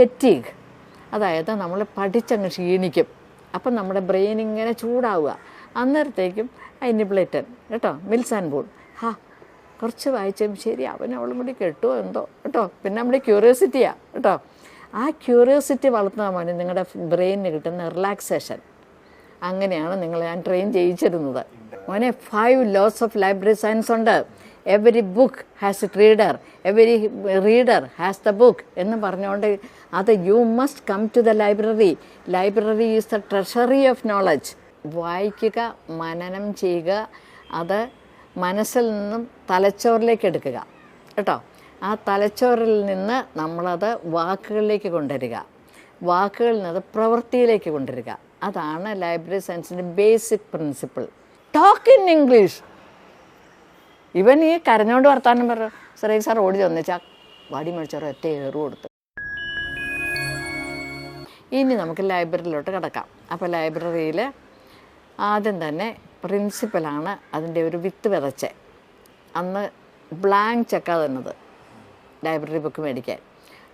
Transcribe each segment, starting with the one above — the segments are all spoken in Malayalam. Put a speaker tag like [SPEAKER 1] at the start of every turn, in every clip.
[SPEAKER 1] ഫെറ്റീഗ് അതായത് നമ്മൾ പഠിച്ചങ്ങ് ക്ഷീണിക്കും. അപ്പം നമ്മുടെ ബ്രെയിൻ ഇങ്ങനെ ചൂടാവുക. അന്നേരത്തേക്കും അനിബ്ലേറ്റൻ കേട്ടോ? Mills and Boon. ഹാ കുറച്ച് വായിച്ചും ശരി അവൻ അവളും കൂടി കെട്ടുമോ എന്തോ? കേട്ടോ? പിന്നെ നമ്മുടെ ക്യൂരിയോസിറ്റിയാണ് കേട്ടോ? ആ ക്യൂരിയോസിറ്റി വളർത്താൻ വേണ്ടി നിങ്ങളുടെ ബ്രെയിനിന് കിട്ടുന്ന റിലാക്സേഷൻ അങ്ങനെയാണ് നിങ്ങൾ ഞാൻ ട്രെയിൻ ചെയ്യിച്ചിരുന്നത്. മോനെ five laws of library science ഉണ്ട്. Every book has a reader every reader has the book എന്ന് പറഞ്ഞുകൊണ്ട് അത് you must come to the library library is the treasury of knowledge വായിക്കുക മനനം ചെയ്യുക അത് മനസ്സിൽ നിന്നും തലച്ചോറിലേക്ക് എടുക്കുക. കേട്ടോ? ആ തലച്ചോറിൽ നിന്ന് നമ്മളത് വാക്കുകളിലേക്ക് കൊണ്ടുവരിക. വാക്കുകളിൽ നിന്ന് പ്രവൃത്തിയിലേക്ക് കൊണ്ടുവരിക. അതാണ് ലൈബ്രറി സയൻസിന്റെ basic principle talk in English ഇവൻ ഈ കരഞ്ഞോണ്ട് വർത്താനം പറഞ്ഞു സാറേ സാർ ഓടി തന്നിച്ചാ വാടി മേടിച്ചോറോ ഒറ്റ ഏറ് കൊടുത്ത്. ഇനി നമുക്ക് ലൈബ്രറിയിലോട്ട് കിടക്കാം. അപ്പോൾ ലൈബ്രറിയിൽ ആദ്യം തന്നെ പ്രിൻസിപ്പലാണ് അതിന്റെ ഒരു വിത്ത് വിതച്ചേ. അന്ന് ബ്ലാങ്ക് ചെക്കാ തന്നത് ലൈബ്രറി ബുക്ക് മേടിക്കാൻ.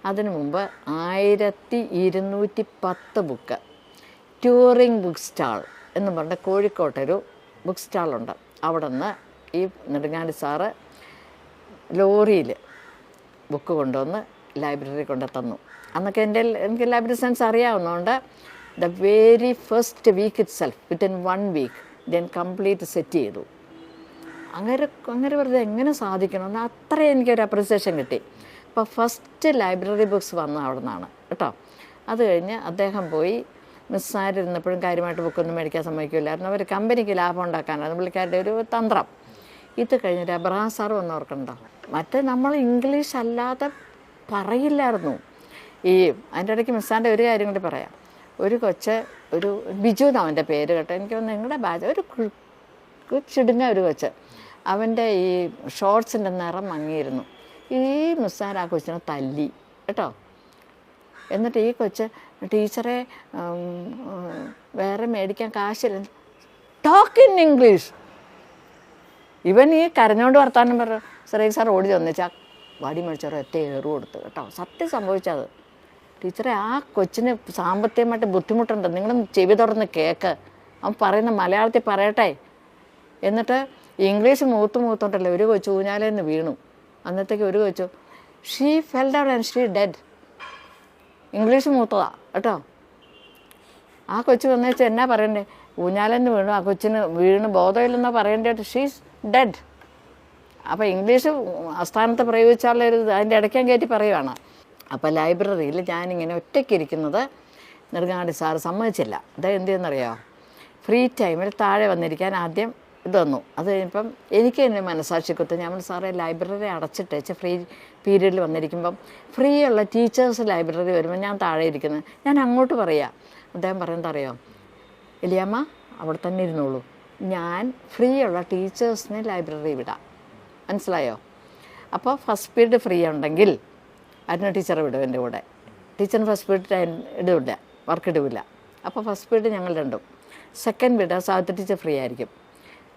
[SPEAKER 1] അതിനു മുമ്പ് ആയിരത്തി ഇരുന്നൂറ്റി പത്ത് ബുക്ക് ടൂറിങ് ബുക്ക് സ്റ്റാൾ എന്ന് പറഞ്ഞ കോഴിക്കോട്ടൊരു ബുക്ക് സ്റ്റാളുണ്ട് അവിടെ നിന്ന് ഈ നെടുങ്ങാടി സാറ് ലോറിയിൽ ബുക്ക് കൊണ്ടുവന്ന് ലൈബ്രറി കൊണ്ട് തന്നു. അന്നൊക്കെ എന്റെ എനിക്ക് library science അറിയാവുന്നതുകൊണ്ട് the very first week itself within one week then complete set ചെയ്തു. അങ്ങനെ അങ്ങനെ വെറുതെ എങ്ങനെ സാധിക്കണമെന്ന് അത്രയും എനിക്കൊരു അപ്രിസിയേഷൻ കിട്ടി. അപ്പോൾ ഫസ്റ്റ് ലൈബ്രറി ബുക്സ് വന്ന അവിടെ നിന്നാണ് കേട്ടോ. അത് കഴിഞ്ഞ് അദ്ദേഹം പോയി മിസ്സായിരുന്നപ്പോഴും കാര്യമായിട്ട് ബുക്കൊന്നും മേടിക്കാൻ സമ്മതിക്കില്ലായിരുന്നു. അവർ കമ്പനിക്ക് ലാഭം ഉണ്ടാക്കാനാണ് പുള്ളിക്കാരുടെ ഒരു തന്ത്രം. ഇത് കഴിഞ്ഞിട്ട് അബ്രഹാം സാർ വന്ന് ഓർക്കണ്ടോ മറ്റേ നമ്മൾ ഇംഗ്ലീഷ് അല്ലാതെ പറയില്ലായിരുന്നു. ഈ അതിന്റെ ഇടയ്ക്ക് മിസ്സാന്റെ ഒരു കാര്യം കൂടി പറയാം. ഒരു കൊച്ച് ഒരു ബിജു എന്നാണ് അവന്റെ പേര് കേട്ടോ. എനിക്ക് നിങ്ങളുടെ ബാജ് ഒരു ചിടുങ്ങ ഒരു കൊച്ച്. അവന്റെ ഈ ഷോർട്സിന്റെ നിറം മങ്ങിയിരുന്നു. ഈ മിസ്സാൻ ആ കൊച്ചിനെ തല്ലി കേട്ടോ. എന്നിട്ട് ഈ കൊച്ച് ടീച്ചറെ വേറെ മേടിക്കാൻ കാശില്ല. ടോക്ക് ഇൻ ഇംഗ്ലീഷ് ഇവൻ ഈ കരഞ്ഞോണ്ട് വർത്താനം പറഞ്ഞു സാറേ സാർ ഓടി തന്നിച്ചാ വാടി മേടിച്ചോറോ എത്ര ഏറു കൊടുത്ത് കേട്ടോ. സത്യം സംഭവിച്ചത് ടീച്ചറെ ആ കൊച്ചിന് സാമ്പത്തികമായിട്ട് ബുദ്ധിമുട്ടുണ്ട്. നിങ്ങളും ചെവി തുറന്ന് കേക്ക്. അവൻ പറയുന്ന മലയാളത്തിൽ പറയട്ടെ. എന്നിട്ട് ഇംഗ്ലീഷ് മൂത്ത് മൂത്തോണ്ടല്ലേ ഒരു കൊച്ചു ഊഞ്ഞാലേന്ന് വീണു. അന്നത്തേക്ക് ഒരു കൊച്ചു she fell down and she dead English മൂത്തതാ കേട്ടോ. ആ കൊച്ചു വന്നേച്ച് എന്നാ പറയണ്ടേ? ഊഞ്ഞാലെന്ന് വീണു. ആ കൊച്ചിന് വീണ് ബോധമില്ലെന്നാ പറയേണ്ടത് ഷീസ് ഡെഡ്. അപ്പോൾ ഇംഗ്ലീഷ് ആസ്ഥാനത്ത് ഇത് അതിന്റെ ഇടയ്ക്കാൻ കയറ്റി പറയുവാണ്. അപ്പോൾ ലൈബ്രറിയിൽ ഞാനിങ്ങനെ ഒറ്റയ്ക്കിരിക്കുന്നത് നെടുങ്ങാടി സാറ് സമ്മതിച്ചില്ല. അത് എന്ത് ചെയ്യുന്നറിയോ? ഫ്രീ ടൈമിൽ താഴെ വന്നിരിക്കാൻ ആദ്യം ഇത് തന്നു. അത് കഴിഞ്ഞപ്പം എനിക്ക് തന്നെ മനസാക്ഷി കുത്ത് ഞാൻ സാറേ ലൈബ്രറി അടച്ചിട്ടേച്ച് ഫ്രീ പീരീഡിൽ വന്നിരിക്കുമ്പം ഫ്രീ ഉള്ള ടീച്ചേഴ്സ് ലൈബ്രറി വരുമ്പോൾ ഞാൻ താഴെ ഇരിക്കുന്നത് ഞാൻ അങ്ങോട്ട് പറയാം. അദ്ദേഹം പറയുന്നത് അറിയോ? എലിയമ്മ അവിടെ തന്നെ ഇരുന്നോളൂ. ഞാൻ ഫ്രീ ഉള്ള ടീച്ചേഴ്സിനെ ലൈബ്രറി വിടാം. മനസ്സിലായോ? അപ്പോൾ ഫസ്റ്റ് പീരീഡ് ഫ്രീ ഉണ്ടെങ്കിൽ അതിനെ ടീച്ചറെ വിടും എന്റെ കൂടെ. ടീച്ചറിന് ഫസ്റ്റ് പീരീഡ് ഇടില്ല വർക്ക് ഇടില്ല. അപ്പോൾ ഫസ്റ്റ് പീരീഡ് ഞങ്ങൾ രണ്ടും. സെക്കൻഡ് പീരീഡ് സാധ്യത ടീച്ചർ ഫ്രീ ആയിരിക്കും.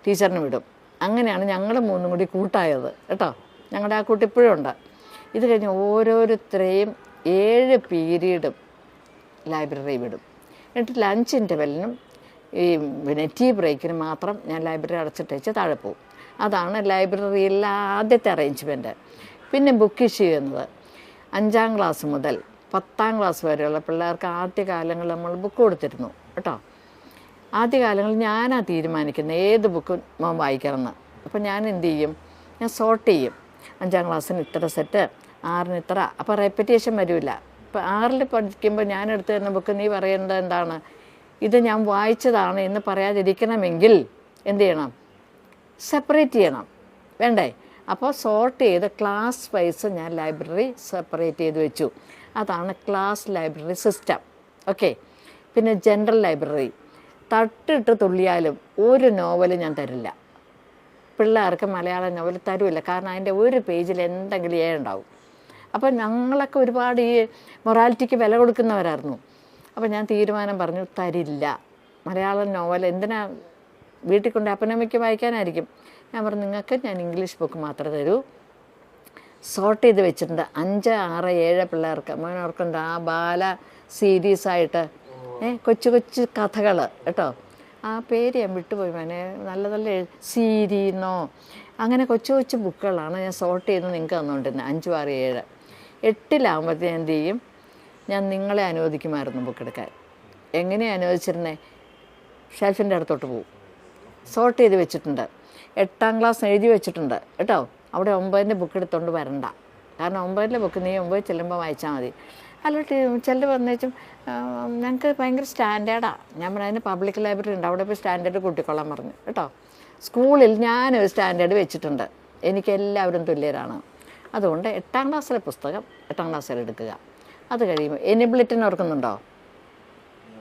[SPEAKER 1] ടീച്ചറിന് വിടും. അങ്ങനെയാണ് ഞങ്ങൾ മൂന്നും കൂടി കൂട്ടായത് കേട്ടോ. ഞങ്ങളുടെ ആ കൂട്ട് ഇപ്പോഴും ഉണ്ട്. ഇത് കഴിഞ്ഞ് ഓരോരുത്തരെയും ഏഴ് പീരീഡും ലൈബ്രറി വിടും. എന്നിട്ട് ലഞ്ച് ഇന്റർവെല്ലിനും ഈ പിന്നെ ടീ ബ്രേക്കിന് മാത്രം ഞാൻ ലൈബ്രറി അടച്ചിട്ടേച്ച് താഴെ പോകും. അതാണ് ലൈബ്രറിയിലെ ആദ്യത്തെ അറേഞ്ച്മെന്റ് പിന്നെ ബുക്ക് ഇഷ്യൂ ചെയ്യുന്നത് അഞ്ചാം ക്ലാസ് മുതൽ പത്താം ക്ലാസ് വരെയുള്ള പിള്ളേർക്ക് കാലങ്ങളിൽ നമ്മൾ ബുക്ക് കൊടുത്തിരുന്നു. കേട്ടോ? ആദ്യ കാലങ്ങളിൽ ഞാനാണ് തീരുമാനിക്കുന്നത് ഏത് ബുക്ക് മോൻ വായിക്കണമെന്ന് അപ്പോൾ ഞാൻ എന്ത് ചെയ്യും? ഞാൻ സോർട്ട് ചെയ്യും. അഞ്ചാം ക്ലാസ്സിന് ഇത്ര സെറ്റ് ആറിന് ഇത്ര. അപ്പോൾ റെപ്പിറ്റേഷൻ വരില്ല ഇപ്പോൾ ആറിൽ പഠിക്കുമ്പോൾ ഞാൻ എടുത്തു തരുന്ന ബുക്ക് നീ പറയേണ്ടത് എന്താണ്? ഇത് ഞാൻ വായിച്ചതാണ് എന്ന് പറയാതിരിക്കണമെങ്കിൽ എന്ത് ചെയ്യണം? സെപ്പറേറ്റ് ചെയ്യണം. വേണ്ടേ? അപ്പോൾ സോർട്ട് ചെയ്ത് ക്ലാസ് വൈസ് ഞാൻ ലൈബ്രറി സെപ്പറേറ്റ് ചെയ്ത് വെച്ചു. അതാണ് ക്ലാസ് ലൈബ്രറി സിസ്റ്റം ഓക്കെ പിന്നെ ജനറൽ ലൈബ്രറി തട്ടിട്ട് തുള്ളിയാലും ഒരു നോവൽ ഞാൻ തരില്ല. പിള്ളേർക്ക് മലയാള നോവൽ തരുമില്ല കാരണം അതിന്റെ ഒരു പേജിൽ എന്തെങ്കിലും ഏ ഉണ്ടാവും. അപ്പോൾ ഞങ്ങളൊക്കെ ഒരുപാട് ഈ മൊറാലിറ്റിക്ക് വില കൊടുക്കുന്നവരായിരുന്നു. അപ്പോൾ ഞാൻ തീരുമാനം പറഞ്ഞു തരില്ല. മലയാളം നോവൽ എന്തിനാ വീട്ടിൽ കൊണ്ട് അപ്പനമ്മയ്ക്ക് വായിക്കാനായിരിക്കും? ഞാൻ പറഞ്ഞു നിങ്ങൾക്ക് ഞാൻ ഇംഗ്ലീഷ് ബുക്ക് മാത്രമേ തരൂ. സോർട്ട് ചെയ്ത് വെച്ചിട്ടുണ്ട്. അഞ്ച് ആറ് ഏഴ് പിള്ളേർക്ക്. മോനോർക്കുണ്ട് ആ ബാല സീരീസായിട്ട് ഏ കൊച്ചു കൊച്ചു കഥകൾ കേട്ടോ. ആ പേര് ഞാൻ വിട്ടുപോയി മോനെ. നല്ല നല്ല സീരീന്നോ. അങ്ങനെ കൊച്ചു കൊച്ചു ബുക്കുകളാണ് ഞാൻ സോർട്ട് ചെയ്ത് നിങ്ങൾക്ക് തന്നുകൊണ്ടിരുന്നത് അഞ്ചും ആറ് ഏഴ്. എട്ടിലാകുമ്പോഴത്തേന് എന്ത് ചെയ്യും? ഞാൻ നിങ്ങളെ അനുവദിക്കുമായിരുന്നു ബുക്ക് എടുക്കാൻ എങ്ങനെയാണ് അനുവദിച്ചിരുന്നേ? ഷെൽഫിന്റെ അടുത്തോട്ട് പോകും സോർട്ട് ചെയ്ത് വെച്ചിട്ടുണ്ട്. എട്ടാം ക്ലാസ് എഴുതി വെച്ചിട്ടുണ്ട്. കേട്ടോ? അവിടെ ഒമ്പതിന്റെ ബുക്ക് എടുത്തുകൊണ്ട് വരണ്ട. കാരണം ഒമ്പതിന്റെ ബുക്ക് നീ ഒമ്പത് ചെല്ലുമ്പോൾ വായിച്ചാൽ മതി. അല്ല ചിലർ വന്നേച്ചും ഞങ്ങൾക്ക് ഭയങ്കര സ്റ്റാൻഡേർഡാണ് ഞാൻ പറഞ്ഞതിന് പബ്ലിക് ലൈബ്രറി ഉണ്ട്. അവിടെ പോയി സ്റ്റാൻഡേർഡ് കൂട്ടിക്കൊള്ളാൻ പറഞ്ഞു. കേട്ടോ? സ്കൂളിൽ ഞാനൊരു സ്റ്റാൻഡേർഡ് വെച്ചിട്ടുണ്ട്. എനിക്കെല്ലാവരും തുല്യരാണ്. അതുകൊണ്ട് എട്ടാം ക്ലാസ്സിലെ പുസ്തകം എട്ടാം ക്ലാസ്സിൽ എടുക്കുക. അത് കഴിയുമ്പോൾ എനിബ്ലിറ്റൻ ഓർക്കുന്നുണ്ടോ?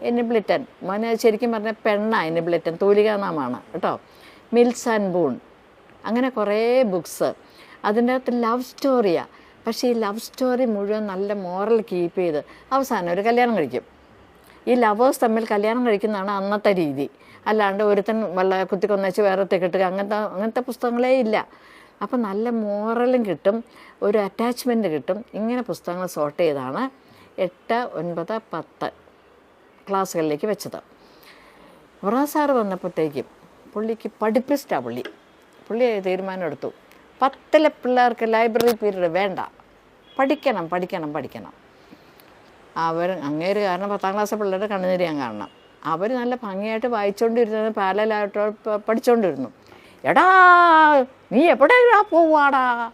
[SPEAKER 1] എനിബ്ലിറ്റൻ മോനെ ശരിക്കും പറഞ്ഞാൽ പെണ്ണാ എനിബ്ലിറ്റൻ തൂലികാനാമാണ് കേട്ടോ? മിൽസ് ആൻഡ് ബൂൺ അങ്ങനെ കുറേ ബുക്സ് അതിന്റെ അകത്ത് ലവ് സ്റ്റോറിയാണ് പക്ഷേ ഈ ലവ് സ്റ്റോറി മുഴുവൻ നല്ല മോറൽ കീപ്പ് ചെയ്ത് അവസാനം ഒരു കല്യാണം കഴിക്കും. ഈ ലവേഴ്സ് തമ്മിൽ കല്യാണം കഴിക്കുന്നതാണ് അന്നത്തെ രീതി. അല്ലാണ്ട് ഒരുത്തൻ വല്ല കുത്തിക്കൊന്നച്ച് വേറെ തെക്കിട്ടുക അങ്ങനത്തെ അങ്ങനത്തെ പുസ്തകങ്ങളേ ഇല്ല. അപ്പം നല്ല മോറലും കിട്ടും ഒരു അറ്റാച്ച്മെന്റ് കിട്ടും. ഇങ്ങനെ പുസ്തകങ്ങൾ സോർട്ട് ചെയ്താണ്. എട്ട് ഒൻപത് പത്ത് ക്ലാസ്സുകളിലേക്ക് വെച്ചത്. വറ സാറ് വന്നപ്പോഴത്തേക്കും പുള്ളിക്ക് പഠിപ്പിച്ചിട്ടാണ് പുള്ളി. പുള്ളി തീരുമാനം എടുത്തു. പത്തിലെ പിള്ളേർക്ക് ലൈബ്രറി പീരീഡ് വേണ്ട. പഠിക്കണം പഠിക്കണം പഠിക്കണം. അവർ അങ്ങേര് കാരണം പത്താം ക്ലാസ് പിള്ളേരുടെ കണ്ണുനീര് ഞാൻ കാണണം. അവർ നല്ല ഭംഗിയായിട്ട് വായിച്ചുകൊണ്ടിരുന്നത് പാരലായിട്ട് പ- പഠിച്ചുകൊണ്ടിരുന്നു എടാ നീ എവിടെയാ പോവാടാ?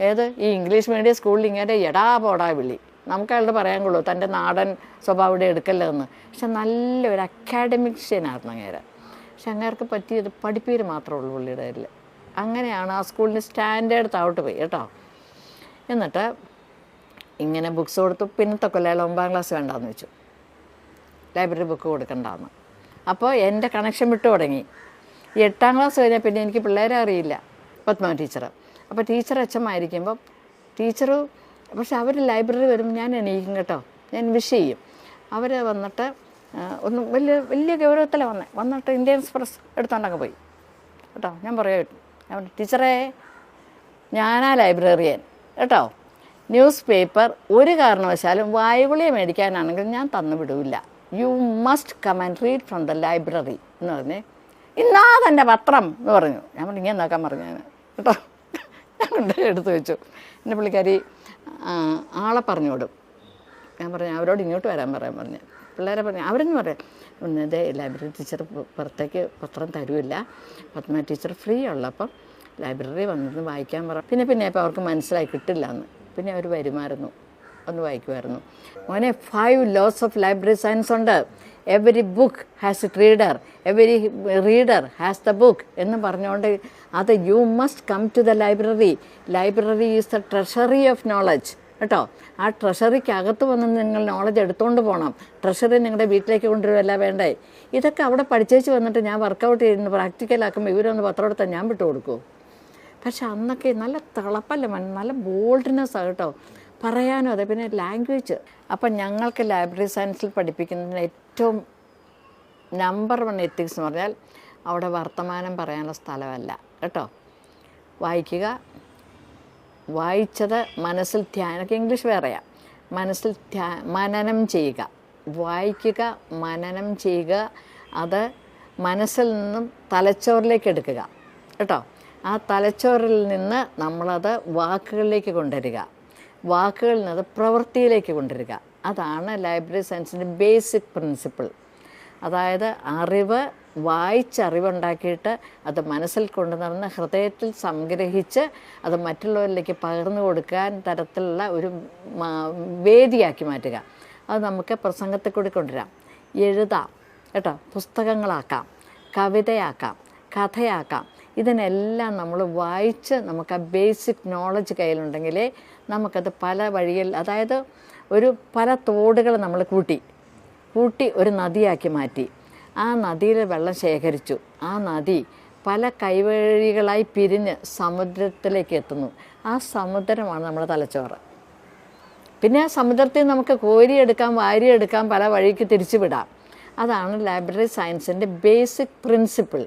[SPEAKER 1] ഏത്? ഈ ഇംഗ്ലീഷ് മീഡിയം സ്കൂളിൽ ഇങ്ങനെ എടാ പോടാ വിളി. നമുക്ക് അയാളുടെ പറയാൻ കൊള്ളൂ തന്റെ നാടൻ സ്വഭാവം ഇവിടെ എടുക്കല്ലെന്ന്. പക്ഷെ നല്ലൊരു അക്കാഡമിക്ഷ്യനായിരുന്നു അങ്ങേരെ. പക്ഷെ അങ്ങേർക്ക് പറ്റിയത് പഠിപ്പീര് മാത്രമേ ഉള്ളൂ പുള്ളിയുടെ അങ്ങനെയാണ് ആ സ്കൂളിന് സ്റ്റാൻഡേർഡ് താഴോട്ട് പോയി കേട്ടോ. എന്നിട്ട് ഇങ്ങനെ ബുക്സ് കൊടുത്തു. പിന്നത്തെ കൊല്ലം ഒമ്പതാം ക്ലാസ് വേണ്ടാന്ന് വെച്ചു. ലൈബ്രറി ബുക്ക് കൊടുക്കണ്ടെന്ന്. അപ്പോൾ എന്റെ കണക്ഷൻ വിട്ടു തുടങ്ങി. എട്ടാം ക്ലാസ് കഴിഞ്ഞാൽ പിന്നെ എനിക്ക് പിള്ളേരെ അറിയില്ല. പത്മ ടീച്ചർ അപ്പോൾ ടീച്ചർ അച്ഛമായിരിക്കുമ്പം ടീച്ചർ പക്ഷെ അവർ ലൈബ്രറി വരും ഞാൻ എണീക്കും കേട്ടോ. ഞാൻ വിഷ് ചെയ്യും. അവർ വന്നിട്ട് ഒന്ന് വലിയ വലിയ ഗൗരവത്തിലാണ് വന്നത് വന്നിട്ട് ഇന്ത്യൻ എക്സ്പ്രസ് എടുത്തോണ്ടങ്ങ് പോയി. കേട്ടോ ഞാൻ പറയാം ഞാൻ ടീച്ചറേ ഞാനാ ലൈബ്രറിയൻ. കേട്ടോ ന്യൂസ് പേപ്പർ ഒരു കാരണവശാലും വായുകുളിയെ മേടിക്കാനാണെങ്കിൽ ഞാൻ തന്നു വിടില്ല. You must come and read from the library എന്ന് പറഞ്ഞേ ഇന്നാ തന്റെ പത്രം എന്ന് പറഞ്ഞു. ഞാൻ പറഞ്ഞു ഇങ്ങനെ നോക്കാൻ പറഞ്ഞു ഞാൻ കേട്ടോ? ഞാൻ കൊണ്ട് എടുത്തു വെച്ചു. എന്റെ പുള്ളിക്കാരി ആളെ പറഞ്ഞു വിടും ഞാൻ പറഞ്ഞു അവരോട് ഇങ്ങോട്ട് വരാൻ പറയാൻ പറഞ്ഞു. പിള്ളേരെ പറഞ്ഞു അവരെന്ന് പറയാം ഇന്നത്തെ ലൈബ്രറി ടീച്ചർ പുറത്തേക്ക് പത്രം തരുമില്ല പത്മ ടീച്ചർ ഫ്രീ ഉള്ളപ്പം ലൈബ്രറി വന്നിരുന്ന് വായിക്കാൻ പറ. പിന്നെ പിന്നെ അപ്പോൾ അവർക്ക് മനസ്സിലായി കിട്ടില്ല എന്ന് പിന്നെ അവർ വരുമായിരുന്നു. ഒന്ന് വായിക്കുമായിരുന്നു. മോനെ five laws of library science ഉണ്ട്. Every book has it reader every reader has the book എന്ന് പറഞ്ഞുകൊണ്ട് അത് you must come to the library library is the treasury of knowledge കേട്ടോ? ആ ട്രഷറിക്കകത്ത് വന്ന് നിങ്ങൾ നോളജ് എടുത്തുകൊണ്ട് പോകണം ട്രഷറി നിങ്ങളുടെ വീട്ടിലേക്ക് കൊണ്ടുവരുമല്ല വേണ്ടേ? ഇതൊക്കെ അവിടെ പഠിച്ചേച്ച് വന്നിട്ട് ഞാൻ വർക്കൗട്ട് ചെയ്യുന്നു. പ്രാക്ടിക്കലാക്കുമ്പോൾ ഇവരൊന്ന് പത്രം എടുത്താൽ ഞാൻ വിട്ടു കൊടുക്കൂ പക്ഷെ അന്നൊക്കെ നല്ല തിളപ്പല്ല നല്ല ബോൾഡ്നെസ്സാണ് കേട്ടോ. പറയാനും അതെ. പിന്നെ ലാംഗ്വേജ് അപ്പം ഞങ്ങൾക്ക് ലൈബ്രറി സയൻസിൽ പഠിപ്പിക്കുന്നതിന് ഏറ്റവും നമ്പർ വൺ എത്തിക്സ് എന്ന് പറഞ്ഞാൽ അവിടെ വർത്തമാനം പറയാനുള്ള സ്ഥലമല്ല. കേട്ടോ? വായിക്കുക വായിച്ചത് മനസ്സിൽ ധ്യാനമൊക്കെ ഇംഗ്ലീഷ് വേറെയാണ് മനസ്സിൽ ധ്യാ മനനം ചെയ്യുക. വായിക്കുക മനനം ചെയ്യുക അത് മനസ്സിൽ നിന്നും തലച്ചോറിലേക്ക് എടുക്കുക. കേട്ടോ? ആ തലച്ചോറിൽ നിന്ന് നമ്മളത് വാക്കുകളിലേക്ക് കൊണ്ടുവരിക. വാക്കുകളിൽ നിന്ന് പ്രവൃത്തിയിലേക്ക് കൊണ്ടുവരിക. അതാണ് ലൈബ്രറി സയൻസിന്റെ ബേസിക് പ്രിൻസിപ്പിൾ. അതായത് അറിവ് വായിച്ചറിവുണ്ടാക്കിയിട്ട് അത് മനസ്സിൽ കൊണ്ടുനടന്ന് ഹൃദയത്തിൽ സംഗ്രഹിച്ച് അത് മറ്റുള്ളവരിലേക്ക് പകർന്നു കൊടുക്കാൻ തരത്തിലുള്ള ഒരു വേദിയാക്കി മാറ്റുക. അത് നമുക്ക് പ്രസംഗത്തിൽ കൂടി കൊണ്ടുവരാം. എഴുതാം. കേട്ടോ? പുസ്തകങ്ങളാക്കാം. കവിതയാക്കാം. കഥയാക്കാം. ഇതിനെല്ലാം നമ്മൾ വായിച്ച് നമുക്ക് ആ ബേസിക് നോളജ് കയ്യിലുണ്ടെങ്കിലേ നമുക്കത് പല വഴിയിൽ അതായത് ഒരു പല തോടുകൾ നമ്മൾ കൂട്ടി കൂട്ടി ഒരു നദിയാക്കി മാറ്റി. ആ നദിയിൽ വെള്ളം ശേഖരിച്ചു. ആ നദി പല കൈവഴികളായി പിരിഞ്ഞ് സമുദ്രത്തിലേക്ക് എത്തുന്നു. ആ സമുദ്രമാണ് നമ്മുടെ തലച്ചോറ്. പിന്നെ ആ സമുദ്രത്തിൽ നമുക്ക് കോരിയെടുക്കാം വാരിയെടുക്കാം പല വഴിക്ക് തിരിച്ചു വിടാം. അതാണ് ലൈബ്രറി സയൻസിന്റെ ബേസിക് പ്രിൻസിപ്പിൾ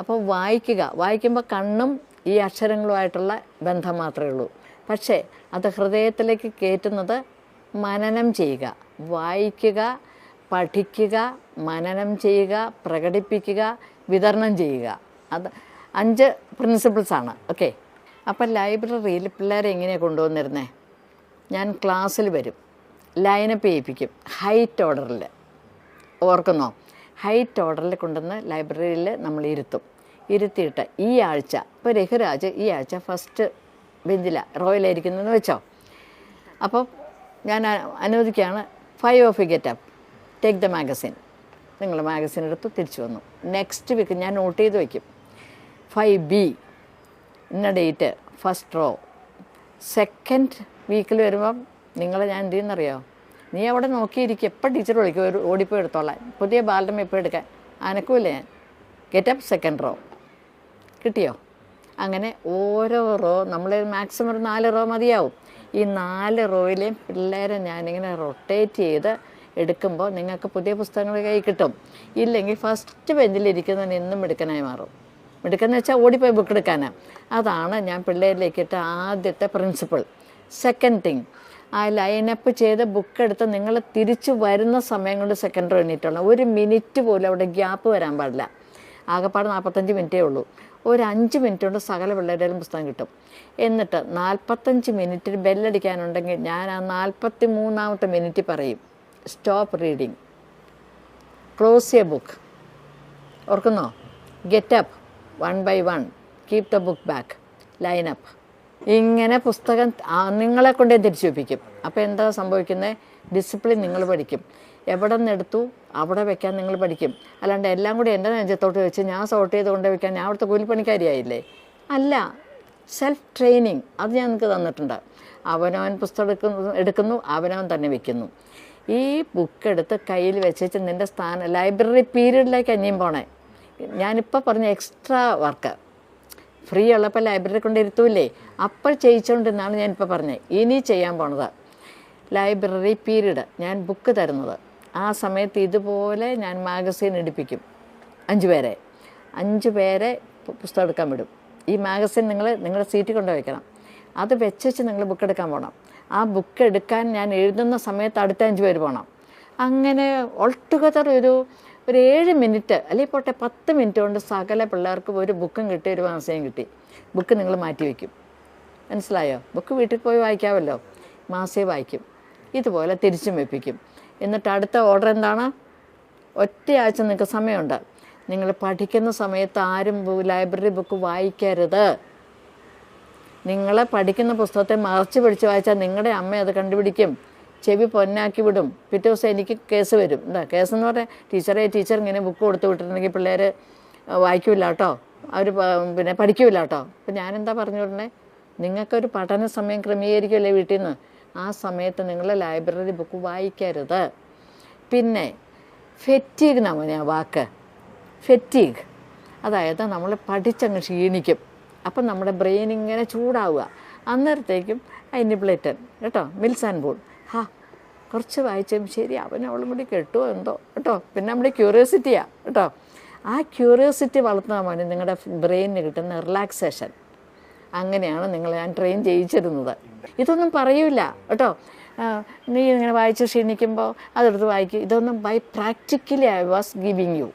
[SPEAKER 1] അപ്പോൾ വായിക്കുക. വായിക്കുമ്പോൾ കണ്ണും ഈ അക്ഷരങ്ങളുമായിട്ടുള്ള ബന്ധം മാത്രമേ ഉള്ളൂ. പക്ഷേ അത് ഹൃദയത്തിലേക്ക് കയറ്റുന്നത് മനനം ചെയ്യുക. വായിക്കുക പഠിക്കുക മനനം ചെയ്യുക പ്രകടിപ്പിക്കുക വിതരണം ചെയ്യുക. അത് അഞ്ച് പ്രിൻസിപ്പിൾസാണ് ഓക്കെ അപ്പം ലൈബ്രറിയിൽ പിള്ളേരെ എങ്ങനെയാണ് കൊണ്ടുവന്നിരുന്നേ? ഞാൻ ക്ലാസ്സിൽ വരും. ലൈനപ്പ് ചെയ്യിപ്പിക്കും ഹൈറ്റ് ഓർഡറിൽ ഓർക്കുന്നോ? ഹൈറ്റ് ഓർഡറിൽ കൊണ്ടുവന്ന് ലൈബ്രറിയിൽ നമ്മൾ ഇരുത്തും. ഇരുത്തിയിട്ട് ഈ ആഴ്ച ഇപ്പോൾ രഘുരാജ് ഈ ആഴ്ച ഫസ്റ്റ് ബെഞ്ചിലാണ് റോയിലായിരിക്കുന്നതെന്ന് വെച്ചോ? അപ്പോൾ ഞാൻ അനുവദിക്കുകയാണ് five of get up take the magazine നിങ്ങൾ മാഗസിൻ എടുത്ത് തിരിച്ചു വന്നു. നെക്സ്റ്റ് വീക്ക് ഞാൻ നോട്ട് ചെയ്ത് വയ്ക്കും ഫൈവ് ബി ഇന്ന ഡേറ്റ് ഫസ്റ്റ് റോ സെക്കൻഡ് വീക്കിൽ വരുമ്പം നിങ്ങളെ ഞാൻ എന്ത് ചെയ്യുന്നറിയോ? നീ അവിടെ നോക്കിയിരിക്കും. എപ്പോൾ ടീച്ചർ വിളിക്കും? ഒരു ഓടിപ്പോയി എടുത്തോളാം പുതിയ ബാലരമ ഇപ്പോൾ എടുക്കാൻ. അനക്കൂലേ ഞാൻ? ഗെറ്റ് അപ്പ് സെക്കൻഡ് റോ കിട്ടിയോ? അങ്ങനെ ഓരോ റോ നമ്മൾ മാക്സിമം ഒരു നാല് റോ മതിയാവും. ഈ നാല് റോയിലെയും പിള്ളേരെ ഞാനിങ്ങനെ റൊട്ടേറ്റ് ചെയ്ത് എടുക്കുമ്പോൾ നിങ്ങൾക്ക് പുതിയ പുസ്തകങ്ങൾ കൈ കിട്ടും. ഇല്ലെങ്കിൽ ഫസ്റ്റ് ബെഞ്ചിലിരിക്കുന്നതിന് എന്നും മിടുക്കനായി മാറും. മിടുക്കെന്ന് വെച്ചാൽ ഓടിപ്പോയി ബുക്ക് എടുക്കാനാണ് അതാണ് ഞാൻ പിള്ളേരിലേക്ക് ഇട്ട ആദ്യത്തെ പ്രിൻസിപ്പിൾ സെക്കൻഡ് തിങ് ആ ലൈനപ്പ് ചെയ്ത ബുക്ക് എടുത്ത് നിങ്ങൾ തിരിച്ചു വരുന്ന സമയം കൊണ്ട് സെക്കൻഡ് എണ്ണിയിട്ടുള്ള ഒരു മിനിറ്റ് പോലും അവിടെ ഗ്യാപ്പ് വരാൻ പാടില്ല. ആകെപ്പാട് നാൽപ്പത്തഞ്ച് മിനിറ്റേ ഉള്ളൂ. ഒരു അഞ്ച് മിനിറ്റ് കൊണ്ട് സകല പിള്ളേരുടെയും പുസ്തകം കിട്ടും. എന്നിട്ട് നാൽപ്പത്തഞ്ച് മിനിറ്റിൽ ബെല്ലടിക്കാനുണ്ടെങ്കിൽ ഞാൻ ആ നാൽപ്പത്തി മൂന്നാമത്തെ മിനിറ്റ് പറയും. Stop reading close a book ഓർക്കുന്നോ? Get up one by one keep the book back lineup ഇങ്ങനെ പുസ്തകം നിങ്ങളെ കൊണ്ടേ തിരിച്ചു വെപ്പിക്കും. അപ്പോൾ എന്താ സംഭവിക്കുന്നത് ഡിസിപ്ലിൻ നിങ്ങൾ പഠിക്കും. എവിടെ നിന്നെടുത്തു അവിടെ വെക്കാൻ നിങ്ങൾ പഠിക്കും. അല്ലാണ്ട് എല്ലാം കൂടി എന്റെ നെഞ്ചത്തോട്ട് വെച്ച് ഞാൻ സോർട്ട് ചെയ്ത് കൊണ്ട് വെക്കാൻ ഞാൻ അവിടുത്തെ കൂലിപ്പണിക്കാരിയായില്ലേ? അല്ല. സെൽഫ് ട്രെയിനിങ് അത് ഞാൻ നിങ്ങൾക്ക് തന്നിട്ടുണ്ട്. അവനവൻ പുസ്തകം എടുക്കുന്നു എടുക്കുന്നു അവനവൻ തന്നെ വെക്കുന്നു. ഈ ബുക്ക് എടുത്ത് കയ്യിൽ വെച്ചിട്ട് നിന്റെ സ്ഥാനം ലൈബ്രറി പീരീഡിലേക്ക് അന്യം പോണേ. ഞാനിപ്പോൾ പറഞ്ഞ എക്സ്ട്രാ വർക്ക് ഫ്രീ ഉള്ളപ്പോൾ ലൈബ്രറി കൊണ്ട് ഇരുത്തൂലേ അപ്പോൾ ചെയ്യിച്ചുകൊണ്ടിരുന്നാണ് ഞാനിപ്പോൾ പറഞ്ഞത് ഇനി ചെയ്യാൻ പോണത്. ലൈബ്രറി പീരീഡ് ഞാൻ ബുക്ക് തരുന്നത്. ആ സമയത്ത് ഇതുപോലെ ഞാൻ മാഗസീൻ എടുപ്പിക്കും അഞ്ച് പേരെ. അഞ്ച് പേരെ പുസ്തകം എടുക്കാൻ വിടും. ഈ മാഗസീൻ നിങ്ങൾ നിങ്ങളുടെ സീറ്റിൽ കൊണ്ട് വയ്ക്കണം അത് വെച്ച് നിങ്ങൾ ബുക്ക് എടുക്കാൻ പോകണം ആ ബുക്ക് എടുക്കാൻ ഞാൻ എഴുതുന്ന സമയത്ത് അടുത്ത അഞ്ച് പേര് പോകണം അങ്ങനെ ഓൾട്ടുഗദർ ഒരു ഒരു ഏഴ് മിനിറ്റ് അല്ലെങ്കിൽ പോട്ടെ പത്ത് മിനിറ്റ് കൊണ്ട് സകല പിള്ളേർക്ക് ഒരു ബുക്കും കിട്ടി ഒരു മാസയും കിട്ടി. ബുക്ക് നിങ്ങൾ മാറ്റി വയ്ക്കും. മനസ്സിലായോ? ബുക്ക് വീട്ടിൽ പോയി വായിക്കാമല്ലോ മാസേ വായിക്കും. ഇതുപോലെ തിരിച്ചും വെപ്പിക്കും. എന്നിട്ട് അടുത്ത ഓർഡർ എന്താണ്? ഒറ്റയാഴ്ച നിങ്ങൾക്ക് സമയമുണ്ട്. നിങ്ങൾ പഠിക്കുന്ന സമയത്ത് ആരും ലൈബ്രറി ബുക്ക് വായിക്കരുത്. നിങ്ങൾ പഠിക്കുന്ന പുസ്തകത്തെ മറച്ച് പിടിച്ച് വായിച്ചാൽ നിങ്ങളുടെ അമ്മ അത് കണ്ടുപിടിക്കും. ചെവി പൊന്നാക്കി വിടും. പിറ്റേ ദിവസം എനിക്ക് കേസ് വരും. എന്താ കേസ് എന്ന് പറഞ്ഞാൽ ടീച്ചറെ ടീച്ചർ ഇങ്ങനെ ബുക്ക് കൊടുത്ത് വിട്ടിട്ടുണ്ടെങ്കിൽ പിള്ളേർ വായിക്കില്ല കേട്ടോ. അവർ പിന്നെ പഠിക്കില്ല കേട്ടോ. അപ്പം ഞാനെന്താ പറഞ്ഞു വിടണേ? നിങ്ങൾക്കൊരു പഠന സമയം ക്രമീകരിക്കുമല്ലേ വീട്ടിൽ നിന്ന് ആ സമയത്ത് നിങ്ങൾ ലൈബ്രറി ബുക്ക് വായിക്കരുത്. പിന്നെ ഫെറ്റീഗ് നമ്മൾ ഞാൻ വാക്ക്. ഫെറ്റീഗ് അതായത് നമ്മൾ പഠിച്ചങ്ങ് ക്ഷീണിക്കും. അപ്പം നമ്മുടെ ബ്രെയിൻ ഇങ്ങനെ ചൂടാവുക. അന്നേരത്തേക്കും ഐനിബ്ലേറ്റൻ കേട്ടോ മിൽസ് ആൻഡ് ബോൾ. ഹാ കുറച്ച് വായിച്ചും ശരി. അവൻ അവളും കൂടി കെട്ടുമോ എന്തോ. കേട്ടോ? പിന്നെ നമ്മുടെ ക്യൂരിയോസിറ്റിയാണ് കേട്ടോ? ആ ക്യൂരിയോസിറ്റി വളർത്താൻ വേണ്ടി നിങ്ങളുടെ ബ്രെയിനിന് കിട്ടുന്ന റിലാക്സേഷൻ അങ്ങനെയാണ് നിങ്ങൾ ഞാൻ ട്രെയിൻ ചെയ്യിച്ചിരുന്നത്. ഇതൊന്നും പറയൂല. കേട്ടോ? നീ ഇങ്ങനെ വായിച്ച് ക്ഷീണിക്കുമ്പോൾ അതെടുത്ത് വായിക്കും. ഇതൊന്നും by practically I was giving you